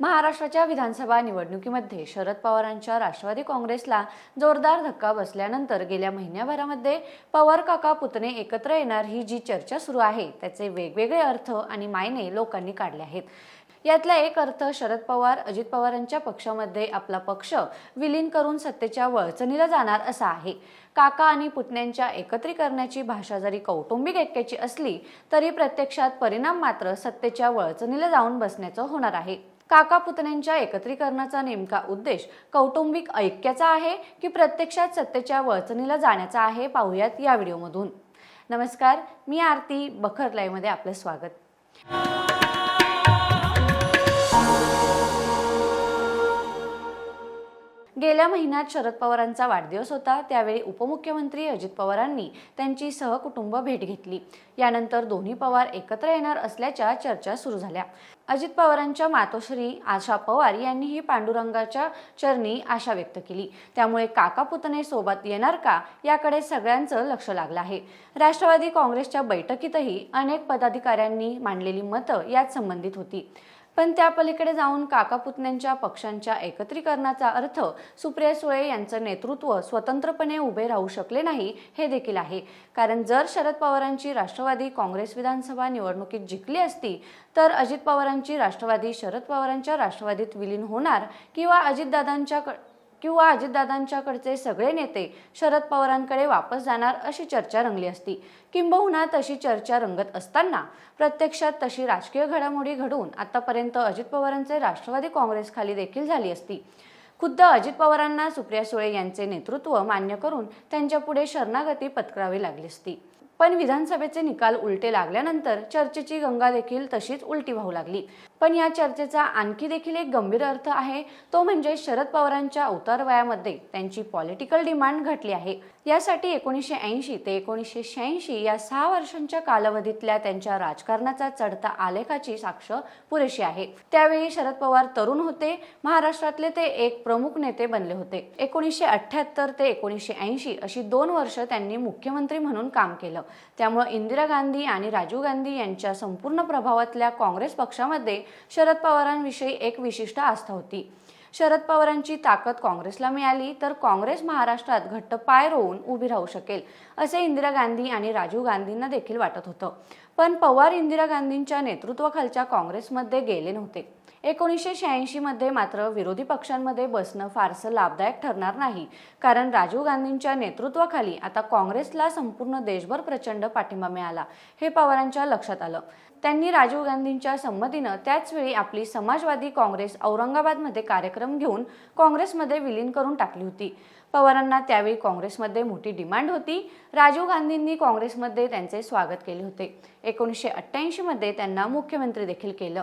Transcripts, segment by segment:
महाराष्ट्राच्या विधानसभा निवडणुकीमध्ये शरद पवारांच्या राष्ट्रवादी काँग्रेसला जोरदार धक्का बसल्यानंतर गेल्या महिन्याभरामध्ये पवार काका पुतणे एकत्र येणार ही जी चर्चा सुरू आहे त्याचे वेगवेगळे अर्थ आणि मायने लोकांनी काढले आहेत. यातला एक अर्थ शरद पवार अजित पवारांच्या पक्षामध्ये आपला पक्ष विलीन करून सत्तेच्या वळचणीला जाणार असा आहे. काका आणि पुतण्यांच्या एकत्रीकरणाची भाषा जरी कौटुंबिक ऐक्याची असली तरी प्रत्यक्षात परिणाम मात्र सत्तेच्या वळचणीला जाऊन बसण्याचं होणार आहे. काका पुतण्यांच्या एकत्रीकरणाचा नेमका उद्देश कौटुंबिक ऐक्याचा आहे की प्रत्यक्षात सत्तेच्या वळचणीला जाण्याचा आहे? पाहूयात या व्हिडिओमधून. नमस्कार मी आरती बखर लाईव्हमध्ये आपलं स्वागत. गेल्या महिन्यात शरद पवारांचा वाढदिवस होता. त्यावेळी उपमुख्यमंत्री अजित पवारांनी त्यांची सहकुटुंब भेट घेतली. यानंतर दोन्ही पवार एकत्र येणार असल्याच्या चर्चा सुरू झाल्या. अजित पवारांच्या मातोश्री आशा पवार यांनीही पांडुरंगाच्या चरणी आशा व्यक्त केली. त्यामुळे काका पुतणे सोबत येणार का याकडे सगळ्यांचं लक्ष लागलं आहे. राष्ट्रवादी काँग्रेसच्या बैठकीतही अनेक पदाधिकाऱ्यांनी मांडलेली मतं यात संबंधित होती. पण त्या पलीकडे जाऊन काका पुतण्यांच्या पक्षांच्या एकत्रीकरणाचा अर्थ सुप्रिया सुळे यांचं नेतृत्व स्वतंत्रपणे उभे राहू शकले नाही हे देखील आहे. कारण जर शरद पवारांची राष्ट्रवादी काँग्रेस विधानसभा निवडणुकीत जिंकली असती तर अजित पवारांची राष्ट्रवादी शरद पवारांच्या राष्ट्रवादीत विलीन होणार किंवा अजितदादांच्या किंवा अजितदादांच्याकडचे सगळे नेते शरद पवारांकडे वापस जाणार अशी चर्चा रंगली असती. किंबहुना तशी चर्चा रंगत असताना प्रत्यक्षात तशी राजकीय घडामोडी घडून आतापर्यंत अजित पवारांचे राष्ट्रवादी काँग्रेस खाली देखील झाली असती. खुद्द अजित पवारांना सुप्रिया सुळे यांचे नेतृत्व मान्य करून त्यांच्यापुढे शरणागती पत्करावी लागली असती. पण विधानसभेचे निकाल उलटे लागल्यानंतर चर्चेची गंगा देखील तशीच उलटी वाहू लागली. पण या चर्चेचा आणखी देखील एक गंभीर अर्थ आहे. तो म्हणजे शरद पवारांच्या उतार वयामध्ये त्यांची पॉलिटिकल डिमांड घटली आहे. यासाठी एकोणीसशे ऐंशी ते एकोणीसशे शहाऐंशी या सहा वर्षांच्या कालावधीतल्या त्यांच्या राजकारणाचा चढता आलेखाची साक्ष पुरेशी आहे. त्यावेळी शरद पवार तरुण होते. महाराष्ट्रातले ते एक प्रमुख नेते बनले होते. एकोणीसशे अठ्ठ्याहत्तर ते एकोणीसशे ऐंशी अशी दोन वर्ष त्यांनी मुख्यमंत्री म्हणून काम केलं. त्यामुळे इंदिरा गांधी आणि राजीव गांधी यांच्या संपूर्ण प्रभावातल्या काँग्रेस पक्षामध्ये शरद पवारांविषयी एक विशिष्ट आस्था होती. शरद पवारांची ताकद काँग्रेसला मिळाली तर काँग्रेस महाराष्ट्रात घट्ट पाय रोवून उभी राहू शकेल असे इंदिरा गांधी आणि राजीव गांधींना देखील वाटत होतं. पण पवार इंदिरा गांधींच्या नेतृत्वाखालच्या काँग्रेसमध्ये गेले नव्हते. एकोणीसशे शहाऐंशीमध्ये मात्र विरोधी पक्षांमध्ये बसणं फारसं लाभदायक ठरणार नाही. कारण राजीव गांधींच्या नेतृत्वाखाली आता काँग्रेसला संपूर्ण देशभर प्रचंड पाठिंबा मिळाला हे पवारांच्या लक्षात आलं. त्यांनी राजीव गांधींच्या संमतीनं त्याचवेळी आपली समाजवादी काँग्रेस औरंगाबादमध्ये कार्यक्रम घेऊन काँग्रेसमध्ये विलीन करून टाकली होती. पवारांना त्यावेळी काँग्रेसमध्ये मोठी डिमांड होती. राजीव गांधींनी काँग्रेसमध्ये त्यांचे स्वागत केले होते. एकोणीसशे अठ्ठ्याऐंशीमध्ये त्यांना मुख्यमंत्री देखील केलं.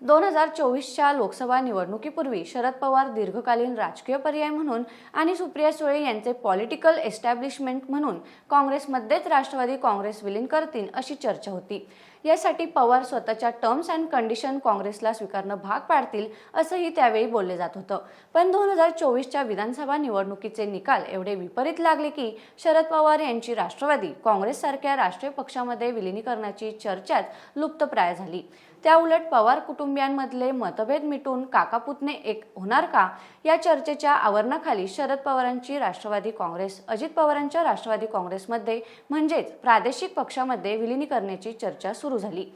दोन हजार चोवीसच्या लोकसभा निवडणुकीपूर्वी शरद पवार दीर्घकालीन राजकीय पर्याय म्हणून आणि सुप्रिया सुळे यांचे पॉलिटिकल एस्टॅब्लिशमेंट म्हणून काँग्रेसमध्येच राष्ट्रवादी काँग्रेस विलीन करतील अशी चर्चा होती. यासाठी पवार स्वतःच्या टर्म्स अँड कंडिशन काँग्रेसला स्वीकारणं भाग पाडतील असंही त्यावेळी बोलले जात होतं. पण दोन हजार चोवीसच्या विधानसभा निवडणुकीचे निकाल एवढे विपरीत लागले की शरद पवार यांची राष्ट्रवादी काँग्रेससारख्या राष्ट्रीय पक्षामध्ये विलीनीकरणाची चर्चाच लुप्तप्राय झाली. त्याउलट पवार कुटुंबियांमधले मतभेद मिटून काकापुतणे एक होणार का? या चर्चेच्या आवरणाखाली शरद पवारांची राष्ट्रवादी काँग्रेस अजित पवारांच्या राष्ट्रवादी काँग्रेसमध्ये म्हणजेच प्रादेशिक पक्षामध्ये विलिनी करण्याची चर्चा सुरू झाली.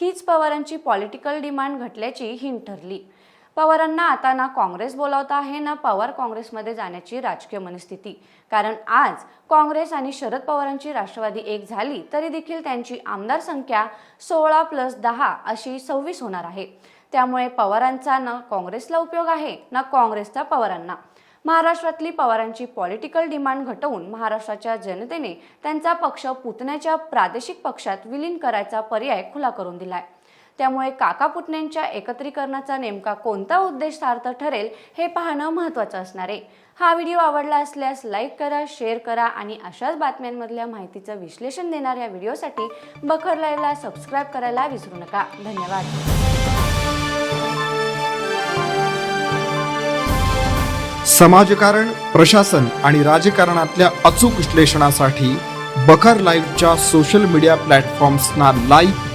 हीच पवारांची पॉलिटिकल डिमांड घटल्याची हिंट ठरली. पवारांना आता ना काँग्रेस बोलावता आहे ना पवार काँग्रेसमध्ये जाण्याची राजकीय मनस्थिती. कारण आज काँग्रेस आणि शरद पवारांची राष्ट्रवादी एक झाली तरी देखील त्यांची आमदार संख्या सोळा प्लस दहा अशी सव्वीस होणार आहे. त्यामुळे पवारांचा ना काँग्रेसला उपयोग आहे ना काँग्रेसचा पवारांना. महाराष्ट्रातली पवारांची पॉलिटिकल डिमांड घटवून महाराष्ट्राच्या जनतेने त्यांचा पक्ष पुतण्याच्या प्रादेशिक पक्षात विलीन करायचा पर्याय खुला करून दिलाय. त्यामुळे काका पुतण्यांच्या एकत्रीकरणाचा नेमका कोणता उद्देश सार्थ ठरेल हे पाहणं महत्त्वाचं असणार आहे. हा व्हिडिओ आवडला असल्यास लाईक करा शेअर करा आणि अशाच बातम्यांमधल्या माहितीचं विश्लेषण देणाऱ्या व्हिडिओसाठी बखर लाईव्हला सबस्क्राईब करायला विसरू नका. धन्यवाद. समाजकारण प्रशासन आणि राजकारणातल्या अचूक विश्लेषणासाठी बखर लाईव्हच्या सोशल मीडिया प्लॅटफॉर्म्सना लाईक